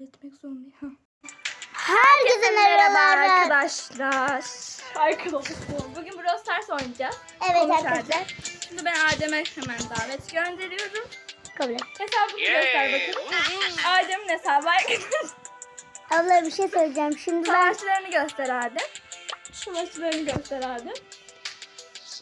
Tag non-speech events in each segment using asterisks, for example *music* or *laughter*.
Etmek zorundayım. Herkese merhabalar. arkadaşlar. Arkadaşlar. Bugün Brawl Stars oynayacağız. Evet Konuş arkadaşlar. Adem. Şimdi ben Adem'e hemen davet gönderiyorum. Kabul et. Hesabını göster bakalım. Adem'in hesabı arkadaşlar. Abla bir şey söyleyeceğim. Şimdi ben Savaşçılarını göster Adem. Savaşçılarını göster Adem.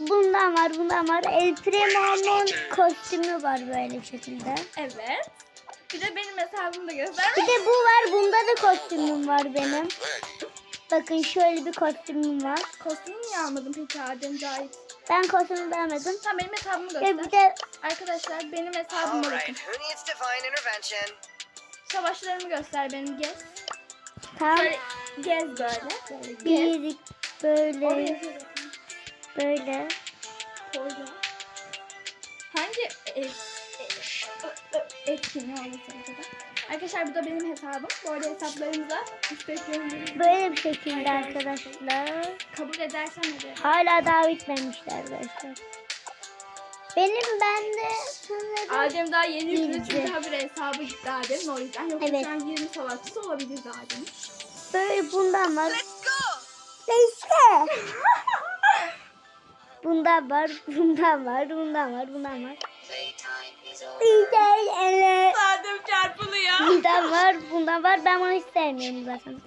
bundan var bundan var. El Primo'nun kostümü var böyle şekilde. Evet. Bir de benim hesabımı da göster. Bir de bu var. Bunda da kostümüm var benim. Bakın şöyle bir kostümüm var. Kostümü niye almadın peki Adem Cahit? Ben kostümü beğenmedim. Tamam benim hesabımı Ve bir göster. de Arkadaşlar benim hesabıma bakın. Alright, who needs divine intervention? Savaşçılarımı göster benim gez. tam Şöyle gez böyle. Böyle gez. bir böyle Oraya şöyle. böyle. Hangi e, etkinliği olursa acaba? Arkadaşlar bu da benim hesabım. Bu arada hesaplarımıza istek gönderin. Böyle bir şekilde arkadaşlar. Kabul edersen ederim. Hala daha bitmemişler arkadaşlar. Benim bende sanırım Adem daha yeni yüklü çünkü habire hesabı gitti Adem'in o yüzden. Yoksa Evet. şu an 20 savaşçısı olabilirdi Adem'in. böyle bundan var. Let's go! Neyse. *laughs* bundan var, bundan var, bundan var, bundan var. Güzel ele. Adem çarpılıyor. Bundan var, bundan var. Ben bunu hiç sevmiyorum zaten.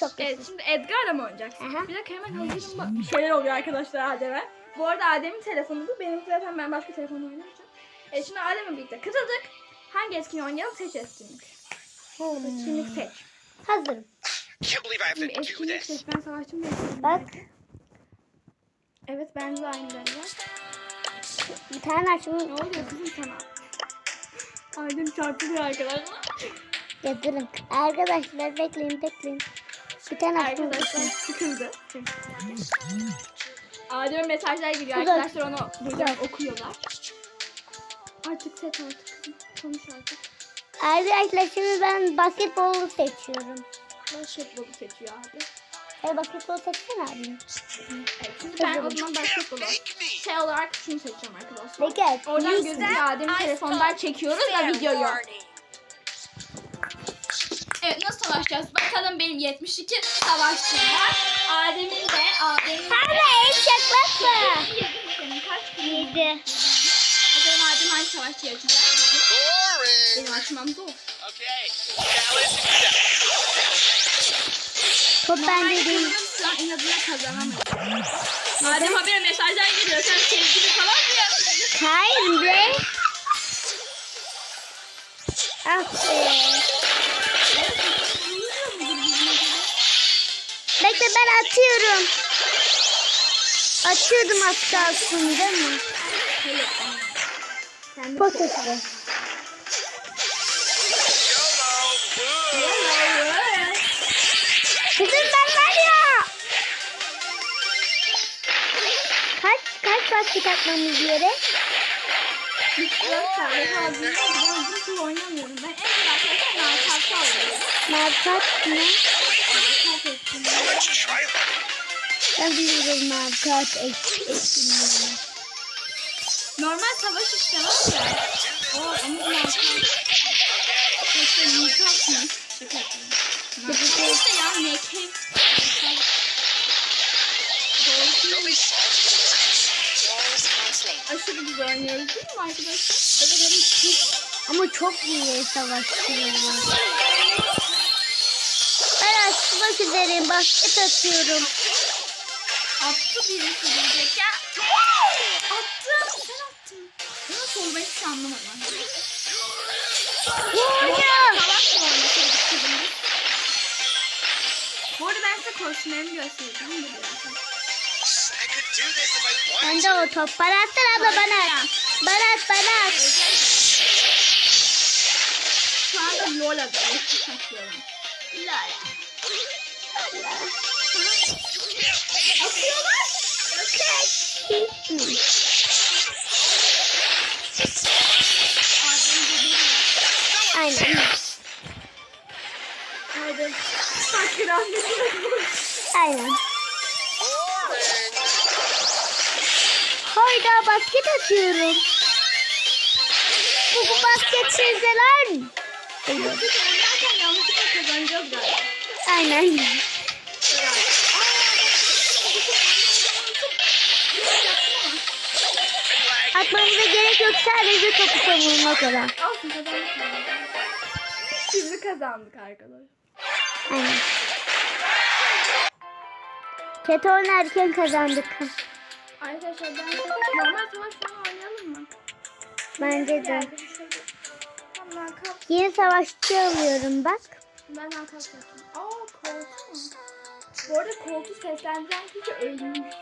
Çok Evet kötü. şimdi Edgar'la mı oynayacaksın? Aha. Bir dakika hemen hazırım bak. Bir şeyler oluyor arkadaşlar Adem'e. Bu arada Adem'in telefonu bu. Benim zaten ben başka telefonla oynayacağım. E şimdi Adem'le birlikte katıldık. Hangi etkinliği oynayalım? Seç etkinlik. Etkinlik seç. Hazırım. Can't believe I have Şimdi to do etkinlik this. seç. Ben savaşçım değilim. Bak Evet bence de aynı bence. Bir tane Ne açmış. oluyor kızım sana? Adem çarpılıyor arkadaşlar. Ya durun. Arkadaşlar bekleyin bekleyin. Bir tane açmış. Arkadaşlar sıkıldı. Adem'e mesajlar geliyor. Arkadaşlar onu buradan okuyorlar. Artık seç artık kızım. Konuş artık. Arkadaşlar şimdi ben basketbolu seçiyorum. Basketbolu seçiyor abi. Hey basketbol seçsene abi. Evet, şimdi ben o zaman basketbolu! Şey olarak şunu seçeceğim arkadaşlar. Bekle. Oradan gözüküyor Adem'in telefondan çekiyoruz da videoyu. Evet nasıl savaşacağız? Bakalım benim 72 savaşçım var. Adem'in de, Adem'in de. Hala el çaklatma. Senin kaç? Yedi. Bakalım Adem hangi savaşçıyı açacak? Benim açmam zor. Okay. Top bende Normalde değil. An inadına kazanamayız. Adem habire mesajlar geliyor. Sen sevgili falan mı yapıyorsun? Hayır be. Ah be. Bekle ben atıyorum. Atıyordum az kalsın değil mi? Potası. Kızım ben basket atmamız gerek? Dört tane kaldı. Ben uzun oynamıyorum. Ben en güzel arkadaşlar narkalsa oynuyorum. Markat mı? Narkal etkinliği. Ben biliyorum markat etkinliğini. Normal savaş işte var ya. O ama narkal. Yoksa narkalsın. Şaka yapıyorum. Narkal işte ya NK. Doğru. Aşırı güzel oynuyoruz değil mi arkadaşlar? Ama çok iyi savaşçılar. Ben açmak üzereyim. Basket atıyorum. Attı birisi diyecek ya. Attım. Sen attın. Nasıl oldu ben hiç anlamadım. Vurdu. Bu arada ben size kostümlerimi göstereceğim. Bu biraz. De o top. Bana atsana abla bana at. Bana at bana at. Şu anda da eski saçıyorum. Lola. Atıyorlar. Aynen. Basket atıyorum. Bu basket yanlışlıkla Aynen. Atmamıza gerek yok sadece topu savurmak kadar. Olsun kazandık. Şimdi kazandık arkadaşlar. Aynen. Kötü oynarken kazandık. Arkadaşlar ben normal savaş falan oynayalım mı? Bence de. Şey. Tamam. Yeni savaşçı alıyorum bak. Ben kalk yapayım. Aa koltu mu? Bu arada koltuğu seslendiren kişi ölmüş.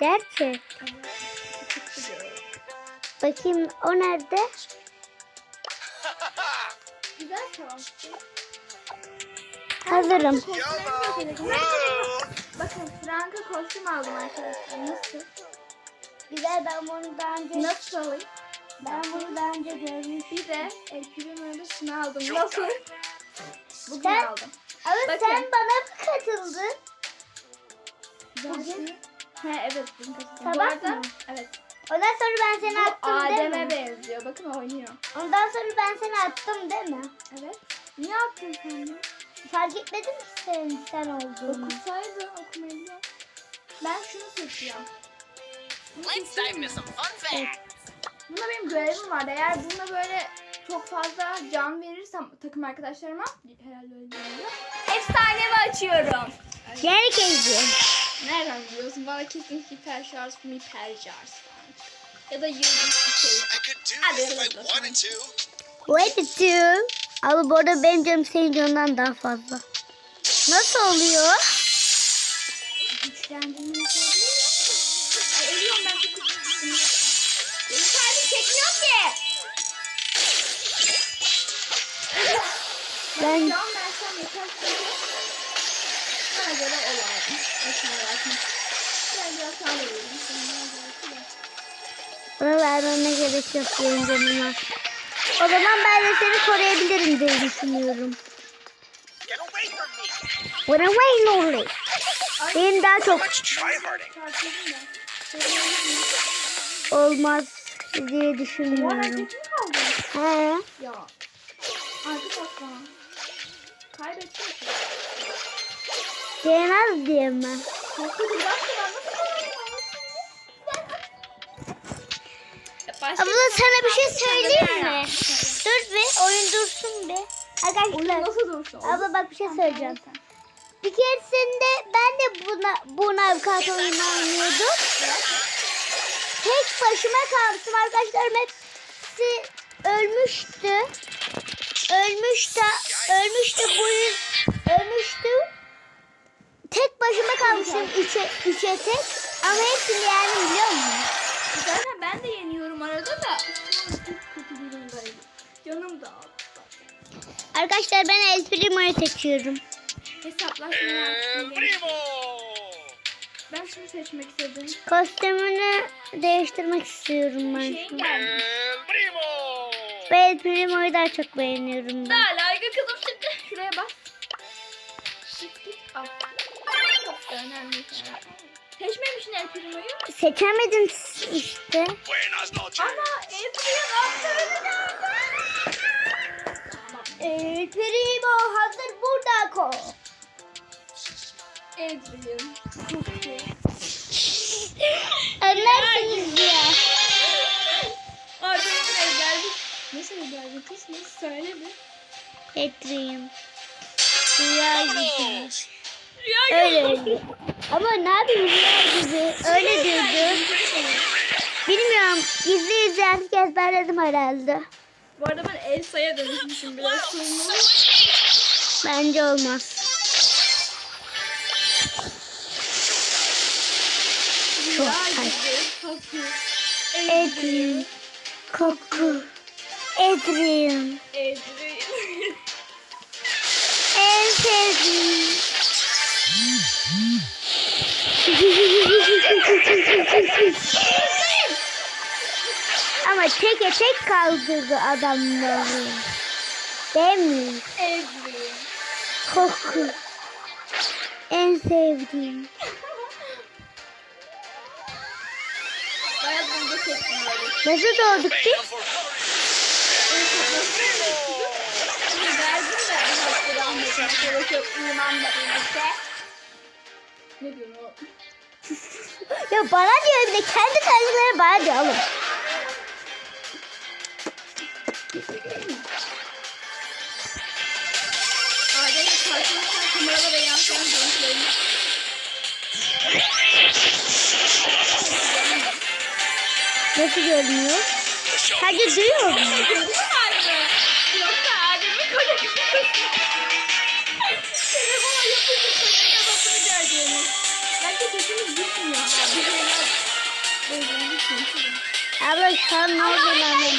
Gerçek. Bakayım o nerede? Güzel savaşçı. Hazırım. Whoa. Bakın Franka kostüm aldım arkadaşlar. Nasıl? Güzel ben bunu daha önce Nasıl alayım? ben bunu daha önce görmüştüm. Bir de El Primo'da şunu aldım. Nasıl? Bugün Sen- aldım. Ama Bakın. sen bana mı katıldın? Bugün? He evet bugün katıldım. Bu Sabah arada mı? evet. Ondan sonra ben seni Bu attım değil Adem'e mi? benziyor. Bakın oynuyor. Ondan sonra ben seni attım değil mi? Evet. Niye attın sen ya? Fark etmedim ki sen, sen olduğunu. Okusaydı okumayı biliyor. Ben şunu seçiyorum. Bunu Let's dive into some fun facts. Bunda benim görevim vardı. Eğer bununla böyle çok fazla can verirsem takım arkadaşlarıma herhalde öyle oluyor. Efsanevi açıyorum. Gel kezi. Nereden biliyorsun? Bana kesin hiper şarj, hiper şarj falan. Ya da yıldız bir şey. Do Hadi hızlı. wanted to. Wait a two. Ama bu arada benim canım senin canından daha fazla. Nasıl oluyor? Güçlendirmeyi ölüyorum ben çok güçlüyüm. Benim kalbim çekmiyor ki. Ben- şu an yeter. Bana göre o lazım. Aşağı bakma. Ben biraz. Sen bana vermeme gerek yok benim canıma. O zaman ben de seni koruyabilirim diye düşünüyorum. Get away from me. What away Lordy. Ay, Benim daha çok olmaz diye düşünüyorum. mi? He. Ya. Arkadaşlar. Kaybettim ki. Diyemez diyemem. Çok kötü Başka Abla sana bir şey söyleyeyim ver. mi? Dur bir oyun dursun. Oyun Arkadaşlar nasıl dursun? abla bak bir şey söyleyeceğim. Bir keresinde ben de buna buna kart oyunu oynuyordum. Tek başıma kalmıştım arkadaşlarım hepsi ölmüştü. Ölmüş de ölmüştü bu yüz ölmüştü. Tek başıma kalmıştım üçe, üçe tek. Ama hepsini yendim biliyor musun? Zaten ben de yeniyorum da. Canım da. Arkadaşlar ben El Primo'yu seçiyorum. Hesaplaşma El. Primo. Ben şunu seçmek istedim. Kostümünü değiştirmek istiyorum ben. Şey gelmiş. El Primo. Ben El Primo'yu daha çok beğeniyorum ben. Daha layık kızım şimdi. Şuraya bas. Git git al. Çok da önemli. Seçmemişsin El Primo'yu. Seçemedim işte. Ama El Primo nerede? El Primo hazır burada ko. Çok iyi. Anlarsınız ya. Adrian buraya geldi. Nasıl kız? Nasıl söyle bir. Adrian. Rüya gibi. Rüya Öyle öyle. Ama ne yapayım gibi. Öyle diyordu. Bilmiyorum. Gizli gizli artık ezberledim herhalde. Bu arada ben Elsa'ya dönüşmüşüm biraz sorumlu. Bence olmaz. Çok. Adrian. Koku. Adrian. Adrian. *laughs* En sevdiğim. Ama teke tek kaldırdı adamları. Değil mi? Adrian. Koku. En sevdiğim. Bayağı bulga çektim. Nasıl doğduk biz? glory. gerek yok uyumamla birlikte. Ne diyorsun o? *laughs* Ya bana diyor bir de kendi tercihleri bana diyor oğlum. Adem'in karşımızdan kameralara yansıyan görüntülerini. Nasıl görünüyor? Sadece duyuyor mu Adem? Yoksa Adem'in koca *laughs* Telefona koca kafasını gördüğünüz. Belki sesimiz gitmiyor. Bir. Abla şu an ne olduğunu anlamadım.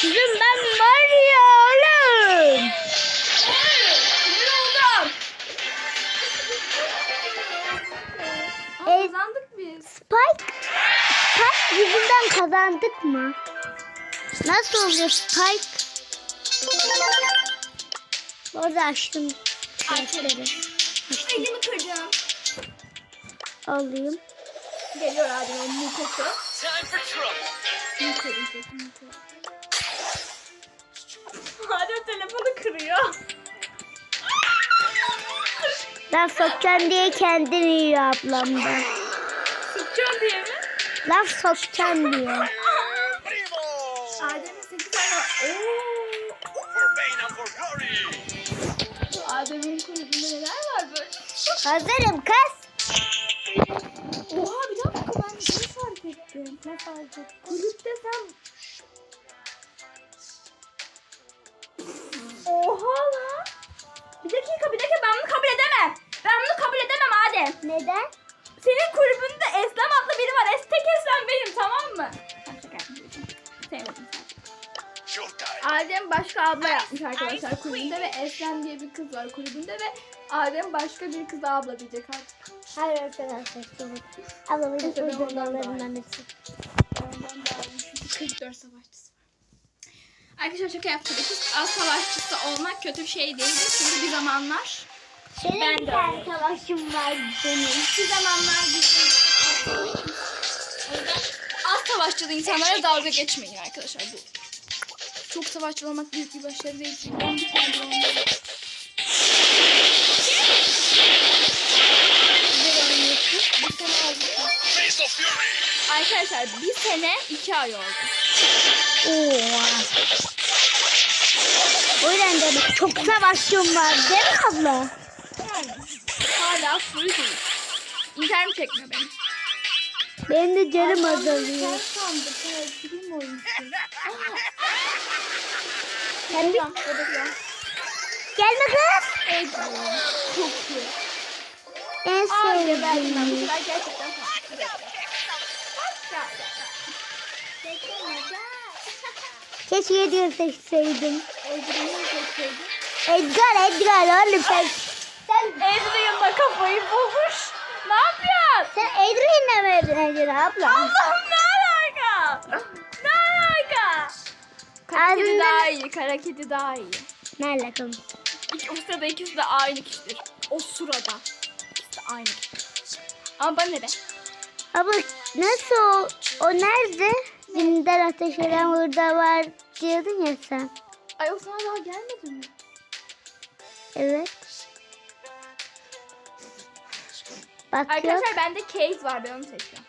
Kızım ben var ya oğlum. Kazandık biz. Spike, Spike yüzünden kazandık mı? Nasıl oluyor Spike? Orada açtım. Şartları. Elimi kıracağım. Alayım. Geliyor trouble. Muka diyecek muka. Adem telefonu kırıyor. Laf sokacağım diye kendini yiyor ablam da. Sıkacağım diye mi? Laf sokacağım diye. Primo. Hazırım kız. Oha bir dakika ben şey fark ettim. Ne fark ettin? Kulüpte sen... Oha lan. Bir dakika bir dakika ben bunu kabul edemem. Ben bunu kabul edemem Adem. Neden? Senin kulübünde Eslem adlı biri var. Es tek Eslem benim tamam mı? Sevmedim. Adem başka abla yapmış arkadaşlar kulübünde ve Eslem diye bir kız var kulübünde ve Adem başka bir kıza abla diyecek artık. Hayır arkadaşlar. Ablamın Neyse, ben ondan uydurmalarından hepsi. Ondan daha iyi çünkü 44 savaşçısı var. Arkadaşlar şaka yaptım. İki az savaşçısı olmak kötü bir şey değildir. Çünkü bir zamanlar Senin Ben bir de tane savaşım var senin. bir zamanlar bizim az savaşçılı insanlara dalga geçmeyin arkadaşlar bu. Çok savaşçı olmak büyük bir başarı değil. Çünkü bir tane Bir sene oldu. Arkadaşlar bir sene iki ay oldu. Oo. O yüzden demek çok savaşçım var değil mi abla? Yani hala full değil. İnternet çekmiyor benim. Benim de canım azalıyor. sandık. Evet, gelme kız. Evet, çok iyi. En sevdiğim. gerçekten. Keşke hediye seçseydim. Edgar Edgar oğlum sen. Sen, de kafayı bulmuş. Ne yapıyorsun? sen Adrian'la mı evleneceksin abla? Allah'ım ne alaka? Ne alaka? Kara kedi daha iyi. Kara kedi daha iyi. Ne alakam? İki, o sırada ikisi de aynı kişidir. O sırada. Aynı. Ama bana ne be? Abla nasıl o, o nerede? Zindan ateş eden burada var diyordun ya sen. Ay o sana daha gelmedi mi? Evet. Bak yok. Arkadaşlar bende case var ben onu seçiyorum.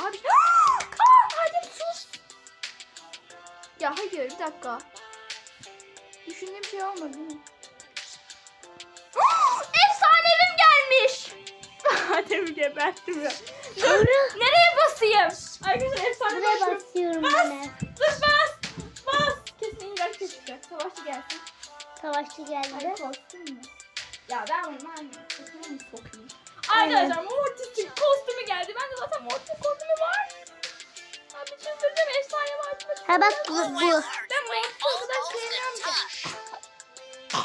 Abi. Aa, Adem sus. Ya hayır bir dakika. Düşündüğüm şey olmadı değil mi? Gelmiş. *laughs* Adem'i geberttim ya. Dur, nereye basayım? Arkadaşlar efsane Buraya basıyorum. basıyorum Bas. ben. Dur bas. Bas. Kesin ilaç çıkacak. Savaşçı gelsin. Savaşçı Ay geldi. kostüm mü? Ya ben bunu ben kostümü mü sokayım? Arkadaşlar Mortis'in kostümü geldi. Bende zaten Mortis kostümü var. Abi çıldıracağım efsane var. Ha bak bu, bu. Ben Mortis'i o kadar sevmiyorum ki.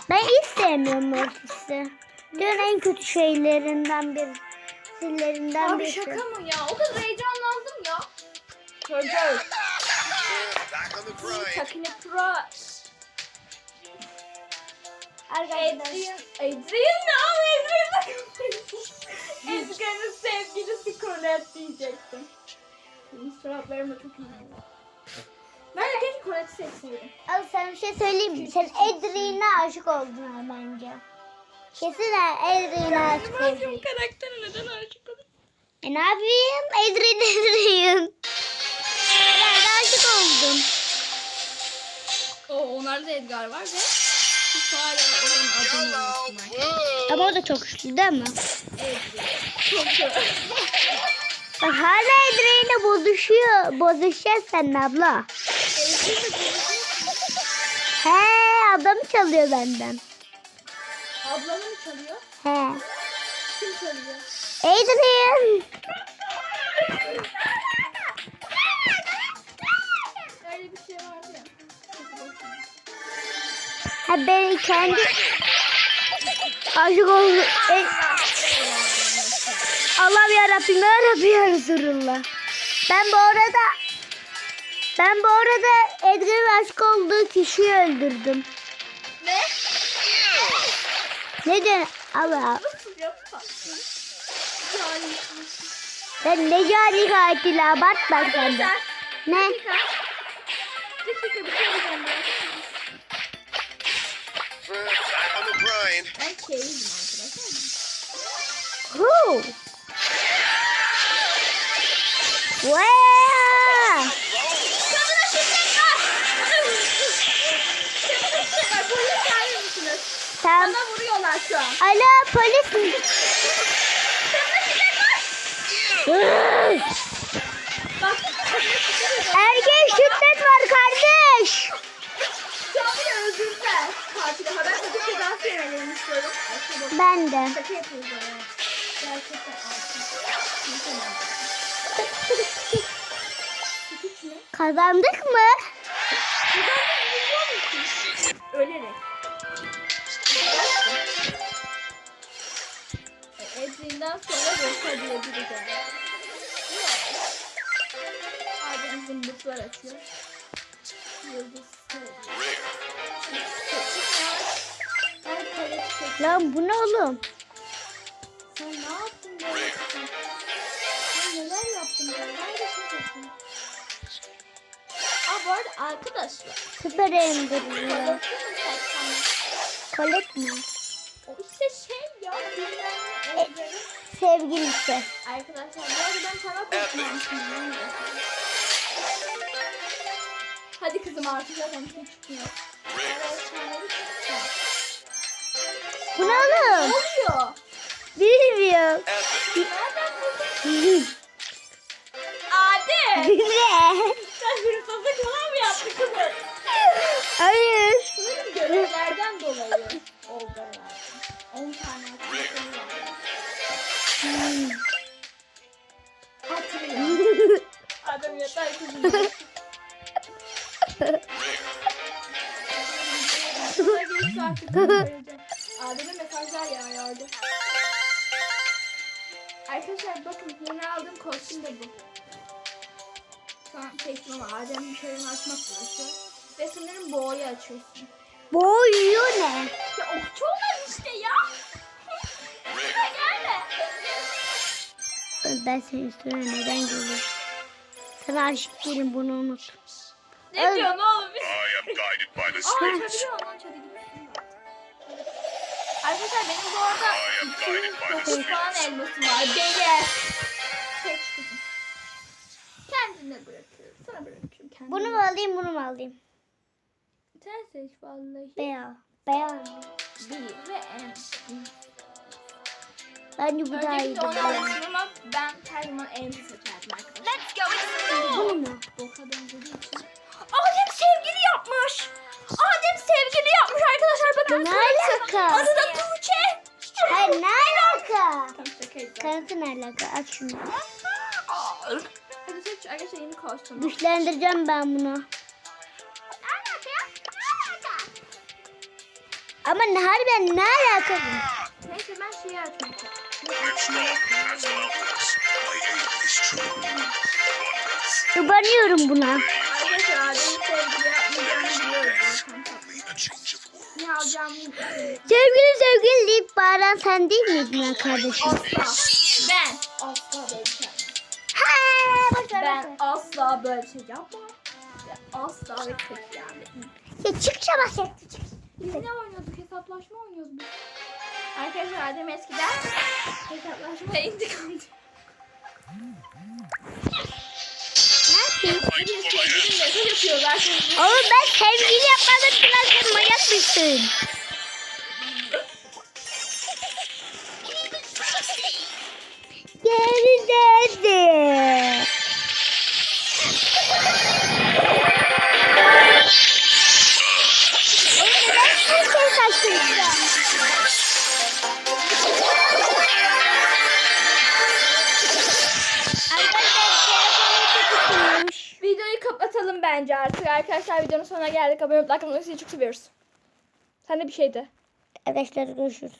Ben hiç sevmiyorum Mortis'i. Dünyanın en kötü şeylerinden biri. Sillerinden Abi birisi. şaka mı ya? O kadar heyecanlandım ya. Çocuk. Takine pro. Adrian. Adrian ne abi Adrian? Edgar'ın sevgilisi Colette diyecektim. Benim suratlarım da çok iyi. Ben de keşke Colette'i seçseydim. Abi sen bir şey söyleyeyim mi? Sen Adrian'a aşık oldun ha bence. Kesin Adrian'a aşık oldun. karaktere neden aşık oldum? E ne yapayım? Adrian Adrian. Ben de aşık oldum. Oo, onlarda Edgar var ve hala onun adını blue. Ama o da çok güçlü değil mi? Çok çok. Bak hala Adrian'la bozuşuyor. Bozuşacağız seninle abla. He ablam çalıyor benden. Ablamı mı çalıyor? He. Kim çalıyor? Adrian. Öyle bir şey vardı ya. Ha ben kendi aşık oldum. E, Allah'ım yarabbim yarabbim ya Resulullah. Ben bu arada ben bu arada Edgar'ın aşık olduğu kişiyi öldürdüm. Ne? Diyorsun? Allah. Ben ne cani katil abartma sen de. Ne? Dakika. Dakika bir şey diyeceğim ben. The grind. Ben çeyizim arkadaşlar. Who? Wow. Kadına şiddet var. Kadına şiddet var. Polis çağırır mısınız? Tamam. Bana vuruyorlar şu an. Alo polis mi? Kadına şiddet var. Bak kadına şiddet var. Erkek şiddet var kardeş. Şu an beni öldürdüler. Katile hadi cezası yemelerini istiyorum. Ay, şurada Ben de. Kazandık mı? Ölerek. Edrin'den sonra diye biri geldi. Adem zımbırtlar açıyor. Yıldız. Lan bu ne oğlum? Sen ne yaptın böyle? Sen neler yaptın böyle? Şey yaptım. Aa bu arada arkadaşlar. Süper Ender? Kolet mi? Sevgilisi. Arkadaşlar bu arada ben sana bakmamışım. Hadi kızım artık zaten kim çıkmıyor. Bu ne oluyor? Bilmiyorum. Nereden buldun? *laughs* Adi! ne? Sen hırsızlık falan mı yaptın kızım? Hayır. Görevlerden dolayı Adem'e mesajlar yağıyordu. Arkadaşlar bakın yeni aldığım kostüm de bu. Şu an seçtim ama Adem'in şeyini açmak uğraşıyor. Ve sanırım boğayı açıyorsun. Boyu ne? Ya okçu olan işte ya. Üstüne gelme. Ben senin üstüne neden geliyorum? *laughs* Aşık değilim bunu unut. Ne Öyle. diyorsun oğlum? Biz... I am guided by the Aa spirit. çabiliyor lan çadı gidiyorsun. Arkadaşlar benim bu arada 209 falan elmasım var. Deli. Seç kızım. Kendine bırakıyorum. Sana bırakıyorum kendine. Bunu mu alayım bunu mu alayım? Sen seç vallahi. Beyaz. Beyaz. Bir ve en. Bence bu daha iyi. Öncelikle almıştım ama ben her zaman en arkadaşlar. Let's go. Boka benzediği için. Adem sevgili yapmış. Adem sevgili yapmış arkadaşlar. Bakın. Ne alaka? Adı da Tuğçe. Hayır ne alaka? Tam. Kanıtı ne alaka? Aç şunu. Hadi seç arkadaşlar yeni kostüm. Güçlendireceğim ben bunu. Ama ne harbiden ne alaka bu? Neyse ben şeyi açmak Tıbanıyorum buna. Arkadaşlar Adem'in sevgili yapmayacağını world. Ne alacağımı. Sevgili sevgili deyip bağıran sen değil miydin kardeşim? Asla. Ben asla böyle şey yapmam. Ha, Ben asla böyle şey yapmam. Asla ve katiyen. Ya çık çabuk çık. Biz ne oynuyorduk? Hesaplaşma oynuyoruz biz. Arkadaşlar Adem eskiden hesaplaşma ve intikam diyor. Ne yapayım? Bir sevgilim mesaj yapıyor zaten. Oğlum ben sevgili yapmadım ki lan sen manyak mısın? Geri dedi. Bence artık. Arkadaşlar videonun sonuna geldik. Abone olmayı, like atmayı, çok seviyoruz. Sen de bir şey de. Arkadaşlar görüşürüz.